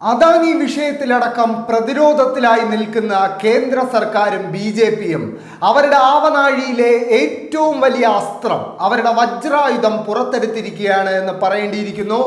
അദാനി വിഷയത്തിലടക്കം പ്രതിരോധത്തിലായി നിൽക്കുന്ന കേന്ദ്ര സർക്കാരും ബി ജെ പിയും അവരുടെ ആവനാഴിയിലെ ഏറ്റവും വലിയ അസ്ത്രം അവരുടെ വജ്രായുധം പുറത്തെടുത്തിരിക്കുകയാണ് എന്ന് പറയേണ്ടിയിരിക്കുന്നു.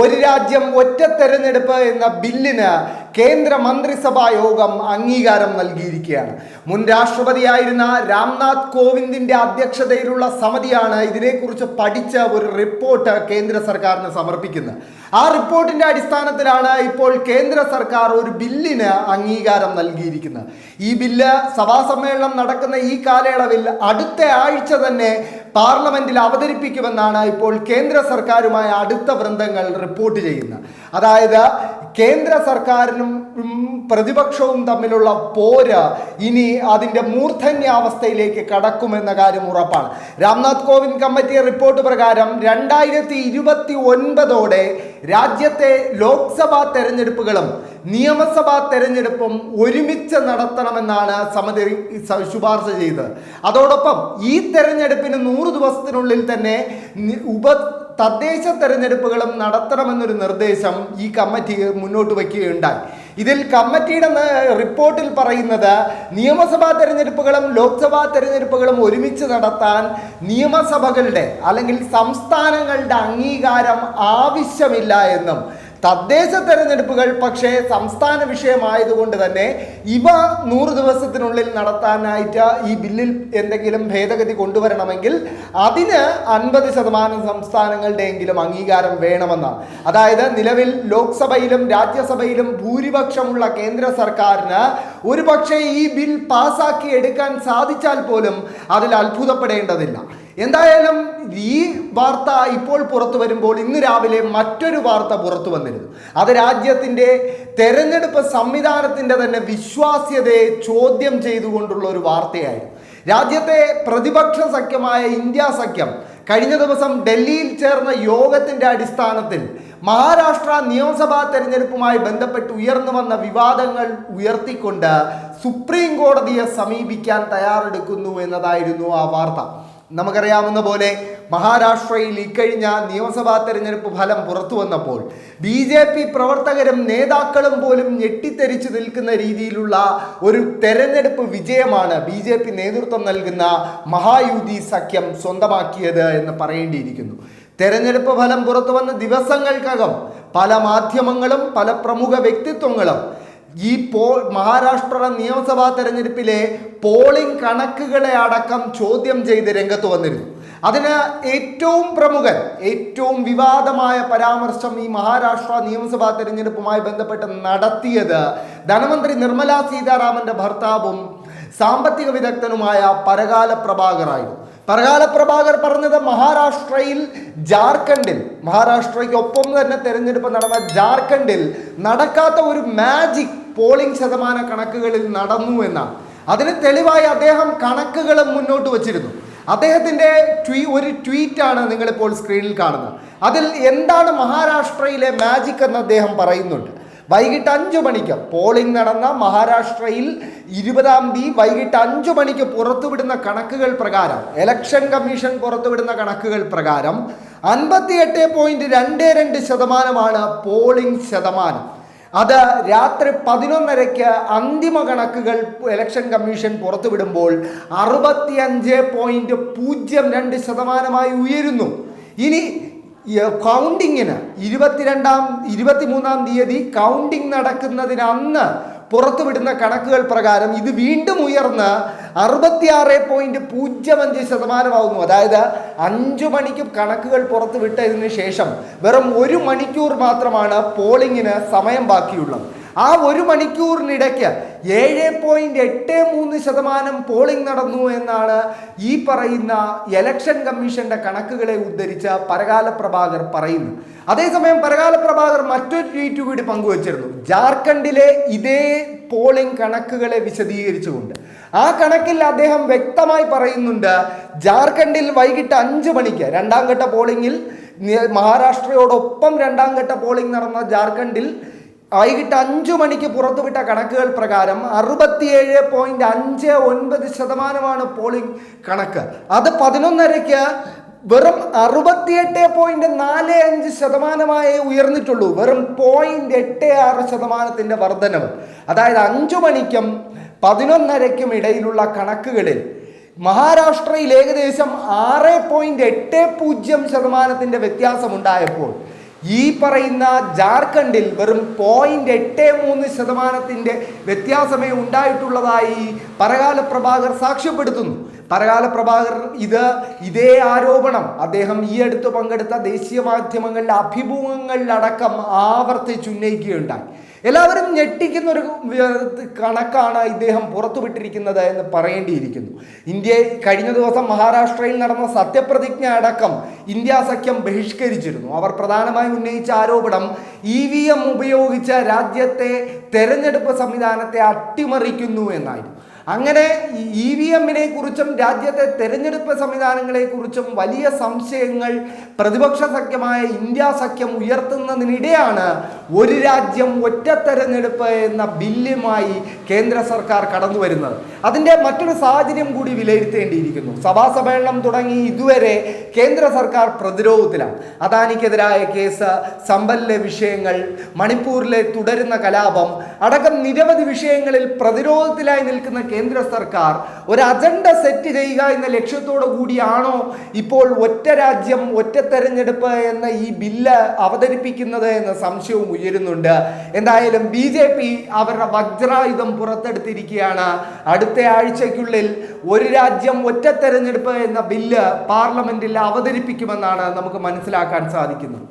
ഒരു രാജ്യം ഒറ്റ തെരഞ്ഞെടുപ്പ് എന്ന ബില്ലിന് കേന്ദ്ര മന്ത്രിസഭാ യോഗം അംഗീകാരം നൽകിയിരിക്കുകയാണ്. മുൻ രാഷ്ട്രപതിയായിരുന്ന രാംനാഥ് കോവിന്ദിന്റെ അധ്യക്ഷതയിലുള്ള സമിതിയാണ് ഇതിനെക്കുറിച്ച് പഠിച്ച ഒരു റിപ്പോർട്ട് കേന്ദ്ര സർക്കാരിന് സമർപ്പിക്കുന്നത്. ആ റിപ്പോർട്ടിന്റെ അടിസ്ഥാനത്തിലാണ് ഇപ്പോൾ കേന്ദ്ര സർക്കാർ ഒരു ബില്ലിന് അംഗീകാരം നൽകിയിരിക്കുന്നത്. ഈ ബില്ല് സഭാ സമ്മേളനം നടക്കുന്ന ഈ കാലയളവിൽ അടുത്ത ആഴ്ച തന്നെ പാർലമെന്റിൽ അവതരിപ്പിക്കുമെന്നാണ് ഇപ്പോൾ കേന്ദ്ര സർക്കാരുമായ അടുത്ത വൃന്ദങ്ങൾ റിപ്പോർട്ട് ചെയ്യുന്നത്. അതായത് കേന്ദ്ര സർക്കാരിനും പ്രതിപക്ഷവും തമ്മിലുള്ള പോര് ഇനി അതിന്റെ മൂർധന്യാവസ്ഥയിലേക്ക് കടക്കുമെന്ന കാര്യം ഉറപ്പാണ്. രാംനാഥ് കോവിന്ദ് കമ്മിറ്റി റിപ്പോർട്ട് പ്രകാരം രണ്ടായിരത്തി ഇരുപത്തി ഒൻപതോടെ രാജ്യത്തെ ലോക്സഭാ തെരഞ്ഞെടുപ്പുകളും നിയമസഭാ തെരഞ്ഞെടുപ്പും ഒരുമിച്ച് നടത്തണമെന്നാണ് സമിതി ശുപാർശ ചെയ്തത്. അതോടൊപ്പം ഈ തെരഞ്ഞെടുപ്പിന് നൂറ് ദിവസത്തിനുള്ളിൽ തന്നെ ഉപ തദ്ദേശ തെരഞ്ഞെടുപ്പുകളും നടത്തണമെന്നൊരു നിർദ്ദേശം ഈ കമ്മിറ്റി മുന്നോട്ട് വയ്ക്കുകയുണ്ടായി. ഇതിൽ കമ്മിറ്റിയുടെ റിപ്പോർട്ടിൽ പറയുന്നത് നിയമസഭാ തെരഞ്ഞെടുപ്പുകളും ലോക്സഭാ തെരഞ്ഞെടുപ്പുകളും ഒരുമിച്ച് നടത്താൻ നിയമസഭകളുടെ അല്ലെങ്കിൽ സംസ്ഥാനങ്ങളുടെ അംഗീകാരം ആവശ്യമില്ല എന്നും തദ്ദേശ തെരഞ്ഞെടുപ്പുകൾ പക്ഷേ സംസ്ഥാന വിഷയമായതുകൊണ്ട് തന്നെ ഇവ നൂറ് ദിവസത്തിനുള്ളിൽ നടത്താനായിട്ട് ഈ ബില്ലിൽ എന്തെങ്കിലും ഭേദഗതി കൊണ്ടുവരണമെങ്കിൽ അതിന് അൻപത് ശതമാനം സംസ്ഥാനങ്ങളുടെയെങ്കിലും അംഗീകാരം വേണമെന്നാണ്. അതായത് നിലവിൽ ലോക്സഭയിലും രാജ്യസഭയിലും ഭൂരിപക്ഷമുള്ള കേന്ദ്ര സർക്കാരിന് ഒരു പക്ഷേ ഈ ബിൽ പാസാക്കി എടുക്കാൻ സാധിച്ചാൽ പോലും അതിൽ അത്ഭുതപ്പെടേണ്ടതില്ല. എന്തായാലും ഈ വാർത്ത ഇപ്പോൾ പുറത്തു വരുമ്പോൾ ഇന്ന് രാവിലെ മറ്റൊരു വാർത്ത പുറത്തു വന്നിരുന്നു. അത് രാജ്യത്തിന്റെ തെരഞ്ഞെടുപ്പ് സംവിധാനത്തിന്റെ തന്നെ വിശ്വാസ്യതയെ ചോദ്യം ചെയ്തുകൊണ്ടുള്ള ഒരു വാർത്തയായിരുന്നു. രാജ്യത്തെ പ്രതിപക്ഷ സഖ്യമായ ഇന്ത്യ സഖ്യം കഴിഞ്ഞ ദിവസം ഡൽഹിയിൽ ചേർന്ന യോഗത്തിന്റെ അടിസ്ഥാനത്തിൽ മഹാരാഷ്ട്ര നിയമസഭാ തെരഞ്ഞെടുപ്പുമായി ബന്ധപ്പെട്ട് ഉയർന്നു വന്ന വിവാദങ്ങൾ ഉയർത്തിക്കൊണ്ട് സുപ്രീം കോടതിയെ സമീപിക്കാൻ തയ്യാറെടുക്കുന്നു എന്നതായിരുന്നു ആ വാർത്ത. നമുക്കറിയാവുന്ന പോലെ മഹാരാഷ്ട്രയിൽ ഇക്കഴിഞ്ഞ നിയമസഭാ തെരഞ്ഞെടുപ്പ് ഫലം പുറത്തു വന്നപ്പോൾ ബി ജെ പി പ്രവർത്തകരും നേതാക്കളും പോലും ഞെട്ടിത്തെരിച്ചു നിൽക്കുന്ന രീതിയിലുള്ള ഒരു തെരഞ്ഞെടുപ്പ് വിജയമാണ് ബി ജെ പി നേതൃത്വം നൽകുന്ന മഹായുതി സഖ്യം സ്വന്തമാക്കിയത് എന്ന് പറയേണ്ടിയിരിക്കുന്നു. തെരഞ്ഞെടുപ്പ് ഫലം പുറത്തു വന്ന ദിവസങ്ങൾക്കകം പല മാധ്യമങ്ങളും പല പ്രമുഖ വ്യക്തിത്വങ്ങളും ഈ പോ മഹാരാഷ്ട്ര നിയമസഭാ തെരഞ്ഞെടുപ്പിലെ പോളിംഗ് കണക്കുകളെ അടക്കം ചോദ്യം ചെയ്ത് രംഗത്ത് വന്നിരുന്നു. അതിന് ഏറ്റവും പ്രമുഖൻ ഏറ്റവും വിവാദമായ പരാമർശം ഈ മഹാരാഷ്ട്ര നിയമസഭാ തെരഞ്ഞെടുപ്പുമായി ബന്ധപ്പെട്ട് നടത്തിയത് ധനമന്ത്രി നിർമ്മല സീതാരാമന്റെ ഭർത്താവും സാമ്പത്തിക വിദഗ്ധനുമായ പരകാല പ്രഭാകറായിരുന്നു. പരകാല പ്രഭാകർ പറഞ്ഞത് മഹാരാഷ്ട്രയിൽ ജാർഖണ്ഡിൽ മഹാരാഷ്ട്രയ്ക്കൊപ്പം തന്നെ തെരഞ്ഞെടുപ്പ് നടന്ന ജാർഖണ്ഡിൽ നടക്കാത്ത ഒരു മാജിക് പോളിംഗ് ശതമാന കണക്കുകളിൽ നടന്നു എന്നാണ് അതിന് തെളിവായി അദ്ദേഹം കണക്കുകളും മുന്നോട്ട് വച്ചിരുന്നു. അദ്ദേഹത്തിന്റെ ട്വീ ഒരു ട്വീറ്റാണ് നിങ്ങളിപ്പോൾ സ്ക്രീനിൽ കാണുന്നത്. അതിൽ എന്താണ് മഹാരാഷ്ട്രയിലെ മാജിക് എന്ന് അദ്ദേഹം പറയുന്നുണ്ട്. വൈകിട്ട് അഞ്ചു മണിക്ക് പോളിംഗ് നടന്ന മഹാരാഷ്ട്രയിൽ ഇരുപതാം തീയതി വൈകിട്ട് അഞ്ചു മണിക്ക് പുറത്തുവിടുന്ന കണക്കുകൾ പ്രകാരം ഇലക്ഷൻ കമ്മീഷൻ പുറത്തുവിടുന്ന കണക്കുകൾ പ്രകാരം അൻപത്തിയെട്ട് പോയിന്റ് രണ്ട് രണ്ട് ശതമാനമാണ് പോളിംഗ് ശതമാനം. അത് രാത്രി പതിനൊന്നരയ്ക്ക് അന്തിമ കണക്കുകൾ ഇലക്ഷൻ കമ്മീഷൻ പുറത്തുവിടുമ്പോൾ അറുപത്തിയഞ്ച് പോയിന്റ് പൂജ്യം രണ്ട് ശതമാനമായി ഉയരുന്നു. ഇനി കൗണ്ടിങ്ങിന് ഇരുപത്തിരണ്ടാം ഇരുപത്തിമൂന്നാം തീയതി കൗണ്ടിങ് നടക്കുന്നതിന് അന്ന് പുറത്തുവിടുന്ന കണക്കുകൾ പ്രകാരം ഇത് വീണ്ടും ഉയർന്ന് അറുപത്തിയാറ് പോയിന്റ് പൂജ്യം അഞ്ച് ശതമാനമാകുന്നു അതായത് അഞ്ചു മണിക്ക് കണക്കുകൾ പുറത്തു വിട്ടതിന് ശേഷം വെറും ഒരു മണിക്കൂർ മാത്രമാണ് പോളിങ്ങിന് സമയം ബാക്കിയുള്ളത്. ആ ഒരു മണിക്കൂറിനിടയ്ക്ക് ഏഴ് പോയിന്റ് എട്ട് മൂന്ന് ശതമാനം പോളിംഗ് നടന്നു എന്നാണ് ഈ പറയുന്ന എലക്ഷൻ കമ്മീഷന്റെ കണക്കുകളെ ഉദ്ധരിച്ച പരകാല പ്രഭാകർ പറയുന്നു. അതേസമയം പരകാല പ്രഭാകർ മറ്റൊരു ട്വീറ്റ് കൂടി പങ്കുവച്ചിരുന്നു. ജാർഖണ്ഡിലെ ഇതേ പോളിംഗ് കണക്കുകളെ വിശദീകരിച്ചുകൊണ്ട്. ആ കണക്കിൽ അദ്ദേഹം വ്യക്തമായി പറയുന്നുണ്ട് ജാർഖണ്ഡിൽ വൈകിട്ട് അഞ്ച് മണിക്ക് രണ്ടാം ഘട്ട പോളിംഗിൽ മഹാരാഷ്ട്രയോടൊപ്പം രണ്ടാം ഘട്ട പോളിംഗ് നടന്ന ജാർഖണ്ഡിൽ വൈകിട്ട് അഞ്ചു മണിക്ക് പുറത്തുവിട്ട കണക്കുകൾ പ്രകാരം അറുപത്തിയേഴ് പോയിന്റ് അഞ്ച് ഒൻപത് ശതമാനമാണ് പോളിംഗ് കണക്ക്. അത് പതിനൊന്നരയ്ക്ക് വെറും അറുപത്തിയെട്ട് പോയിന്റ് നാല് അഞ്ച് ശതമാനമായേ ഉയർന്നിട്ടുള്ളൂ. വെറും പോയിന്റ് എട്ട് ആറ് ശതമാനത്തിന്റെ വർധനവ്. അതായത് അഞ്ചു മണിക്കും പതിനൊന്നരയ്ക്കും ഇടയിലുള്ള കണക്കുകളിൽ മഹാരാഷ്ട്രയിൽ ഏകദേശം ആറ് പോയിന്റ് എട്ട് പൂജ്യം ശതമാനത്തിന്റെ വ്യത്യാസമുണ്ടായപ്പോൾ ഈ പറയുന്ന ജാർഖണ്ഡിൽ വെറും പോയിന്റ് എട്ട് മൂന്ന് ശതമാനത്തിന്റെ വ്യത്യാസമേ ഉണ്ടായിട്ടുള്ളതായി പരകാല പ്രഭാകർ സാക്ഷ്യപ്പെടുത്തുന്നു. പരകാല പ്രഭാകർ ഇത് ഇതേ ആരോപണം അദ്ദേഹം ഈ അടുത്ത് പങ്കെടുത്ത ദേശീയ മാധ്യമങ്ങളുടെ അഭിമുഖങ്ങളിലടക്കം ആവർത്തിച്ചുന്നയിക്കുകയുണ്ടായി. എല്ലാവരും ഞെട്ടിക്കുന്ന ഒരു കണക്കാണ് ഇദ്ദേഹം പുറത്തുവിട്ടിരിക്കുന്നത് എന്ന് പറയേണ്ടിയിരിക്കുന്നു. ഇന്ത്യ കഴിഞ്ഞ ദിവസം മഹാരാഷ്ട്രയിൽ നടന്ന സത്യപ്രതിജ്ഞ അടക്കം ഇന്ത്യ സഖ്യം ബഹിഷ്കരിച്ചിരുന്നു. അവർ പ്രധാനമായും ഉന്നയിച്ച ആരോപണം ഇ വി എം ഉപയോഗിച്ച രാജ്യത്തെ തെരഞ്ഞെടുപ്പ് സംവിധാനത്തെ അട്ടിമറിക്കുന്നു എന്നായിരുന്നു. അങ്ങനെ ഇ വി എമ്മിനെ കുറിച്ചും രാജ്യത്തെ തെരഞ്ഞെടുപ്പ് സംവിധാനങ്ങളെ കുറിച്ചും വലിയ സംശയങ്ങൾ പ്രതിപക്ഷ സഖ്യമായ ഇന്ത്യ സഖ്യം ഉയർത്തുന്നതിനിടെയാണ് ഒരു രാജ്യം ഒറ്റ തെരഞ്ഞെടുപ്പ് എന്ന ബില്ലുമായി കേന്ദ്ര സർക്കാർ കടന്നു വരുന്നത്. അതിന്റെ മറ്റൊരു സാഹചര്യം കൂടി വിലയിരുത്തേണ്ടിയിരിക്കുന്നു. സഭാ സമ്മേളനം തുടങ്ങി ഇതുവരെ കേന്ദ്ര സർക്കാർ പ്രതിരോധത്തിലാണ്. അദാനിക്കെതിരായ കേസ് സമ്പലിലെ വിഷയങ്ങൾ മണിപ്പൂരിലെ തുടരുന്ന കലാപം അടക്കം നിരവധി വിഷയങ്ങളിൽ പ്രതിരോധത്തിലായി നിൽക്കുന്ന കേന്ദ്ര സർക്കാർ ഒരു അജണ്ട സെറ്റ് ചെയ്യുക എന്ന ലക്ഷ്യത്തോടു കൂടിയാണോ ഇപ്പോൾ ഒറ്റ രാജ്യം ഒറ്റ തെരഞ്ഞെടുപ്പ് എന്ന ഈ ബില്ല് അവതരിപ്പിക്കുന്നത് എന്ന സംശയവും ഉയരുന്നുണ്ട്. എന്തായാലും ബി ജെ പി അവരുടെ വജ്രായുധം പുറത്തെടുത്തിരിക്കുകയാണ്. അടുത്ത ആഴ്ചയ്ക്കുള്ളിൽ ഒരു രാജ്യം ഒറ്റ തെരഞ്ഞെടുപ്പ് എന്ന ബില്ല് പാർലമെന്റിൽ അവതരിപ്പിക്കുമെന്നാണ് നമുക്ക് മനസ്സിലാക്കാൻ സാധിക്കുന്നത്.